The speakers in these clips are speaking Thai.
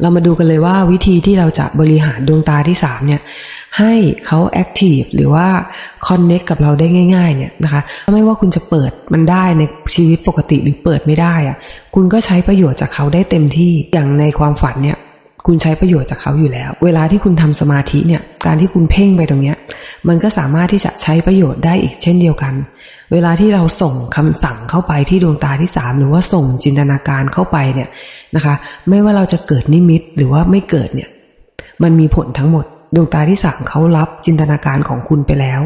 เรามาดูกันเลยว่าวิธีที่เราจะบริหารดวงตาที่สามเนี่ย ให้เขาแอคทีฟหรือว่าคอนเน็กกับเราได้ง่ายๆ เนี่ยนะคะไม่ว่าคุณจะเปิดมันได้ในชีวิตปกติหรือเปิดไม่ได้อะคุณก็ใช้ประโยชน์จากเขาได้เต็มที่อย่างในความฝันเนี่ยคุณใช้ประโยชน์จากเขาอยู่แล้ว เวลาที่คุณทำสมาธิเนี่ยการที่คุณเพ่งไปตรงเนี้ยมันก็สามารถที่จะใช้ประโยชน์ได้อีกเช่นเดียวกัน เวลาที่เราส่งคำสั่งเข้าไปที่ดวงตาที่สามหรือว่าส่งจินตนาการเข้าไปเนี่ยนะคะ ไม่ว่าเราจะเกิดนิมิตหรือว่าไม่เกิดเนี่ย มันมีผลทั้งหมด ดวงตาที่สามเขารับจินตนาการของคุณไปแล้ว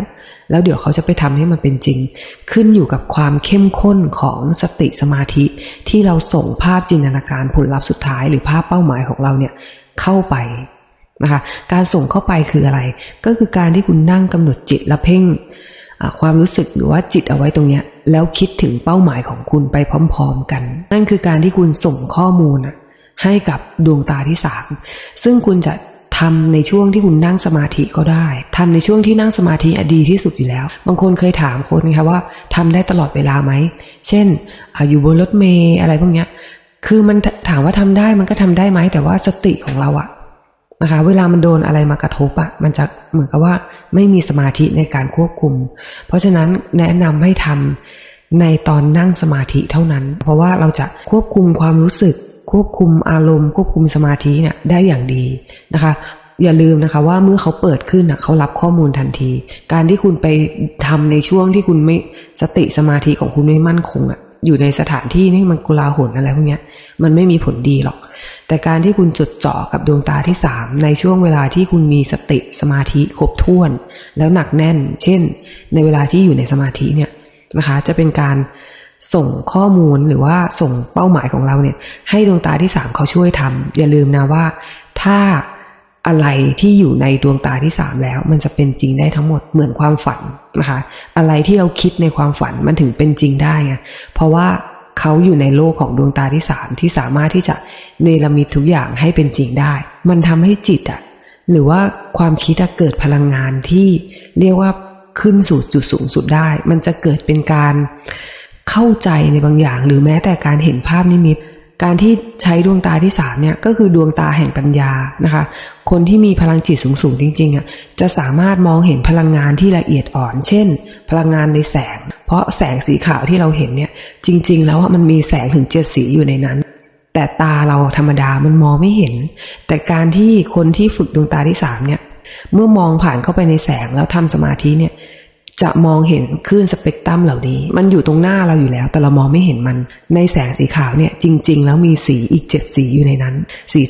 แล้วเดี๋ยวเขาจะไปทำให้มันเป็นจริง ขึ้นอยู่กับความเข้มข้นของสติสมาธิที่เราส่งภาพจินตนาการผลลัพธ์สุดท้าย หรือภาพเป้าหมายของเราเนี่ยเข้าไปนะคะ การส่งเข้าไปคืออะไร ก็คือการที่คุณนั่งกำหนดจิตและเพ่ง ความรู้สึกหรือว่าจิตเอาไว้ตรงเนี้ย แล้วคิดถึงเป้าหมายของคุณไปพร้อม ๆ กัน นั่นคือการที่คุณส่งข้อมูลให้กับดวงตาที่สามซึ่งคุณจะทำในช่วงที่คุณนั่งสมาธิก็ได้ทำในช่วงที่นั่งสมาธิดีที่สุดอยู่แล้ว บางคนเคยถามคนคะว่าทำได้ตลอดเวลาไหม เช่นออยู่บนรถเมล์อะไรพวกเนี้ยคือมันถามว่าทำได้มันก็ทำได้ไหมแต่ว่าสติของเราอะ นะคะ เวลามันโดนอะไรมากระทบอะมันจะเหมือนกับว่าไม่มีสมาธิในการควบคุม เพราะฉะนั้นแนะนำให้ทำในตอนนั่งสมาธิเท่านั้น เพราะว่าเราจะควบคุมความรู้สึก ควบคุมอารมณ์ ควบคุมสมาธิเนี่ยได้อย่างดีนะคะอย่าลืมนะคะว่าเมื่อเขาเปิดขึ้นอะเขารับข้อมูลทันที การที่คุณไปทำในช่วงที่คุณไม่สติสมาธิของคุณไม่มั่นคงอะอยู่ในสถานที่นี่มันกุลาหลอะไรพวกเนี้ย มันไม่มีผลดีหรอก แต่การที่คุณจดจ่อกับดวงตาที่สามในช่วงเวลาที่คุณมีสติสมาธิครบถ้วน แล้วหนักแน่น เช่น ในเวลาที่อยู่ในสมาธิเนี่ยนะคะ จะเป็นการส่งข้อมูลหรือว่าส่งเป้าหมายของเราเนี่ย ให้ดวงตาที่สามเขาช่วยทำอย่าลืมนะว่าถ้าอะไรที่อยู่ในดวงตาที่สามแล้ว มันจะเป็นจริงได้ทั้งหมดเหมือนความฝันนะคะ อะไรที่เราคิดในความฝันมันถึงเป็นจริงได้ไงเพราะว่า เขาอยู่ในโลกของดวงตาที่สามที่สามารถที่จะเนรมิตทุกอย่างให้เป็นจริงได้ มันทำให้จิตอะหรือว่าความคิดอะเกิดพลังงานที่เรียกว่าขึ้นสู่จุดสูงสุดได้ มันจะเกิดเป็นการเข้าใจในบางอย่าง หรือแม้แต่การเห็นภาพนิมิต การที่ใช้ดวงตาที่สามเนี่ยก็คือดวงตาแห่งปัญญานะคะ คนที่มีพลังจิตสูงๆจริงๆอะจะสามารถมองเห็นพลังงานที่ละเอียดอ่อน เช่น พลังงานในแสง เพราะแสงสีขาวที่เราเห็นเนี่ยจริง ๆ แล้วมันมีแสงถึงเจ็ดสีอยู่ในนั้น แต่ตาเราธรรมดามันมองไม่เห็น แต่การที่คนที่ฝึกดวงตาที่สามเนี่ยเมื่อมองผ่านเข้าไปในแสงแล้วทำสมาธิเนี่ย จะมองเห็นคลื่นสเปกตรัมเหล่านี้ มันอยู่ตรงหน้าเราอยู่แล้ว แต่เรามองไม่เห็นมัน ในแสงสีขาวเนี่ยจริง ๆ แล้วมีสีอีกเจ็ดสีอยู่ในนั้น สี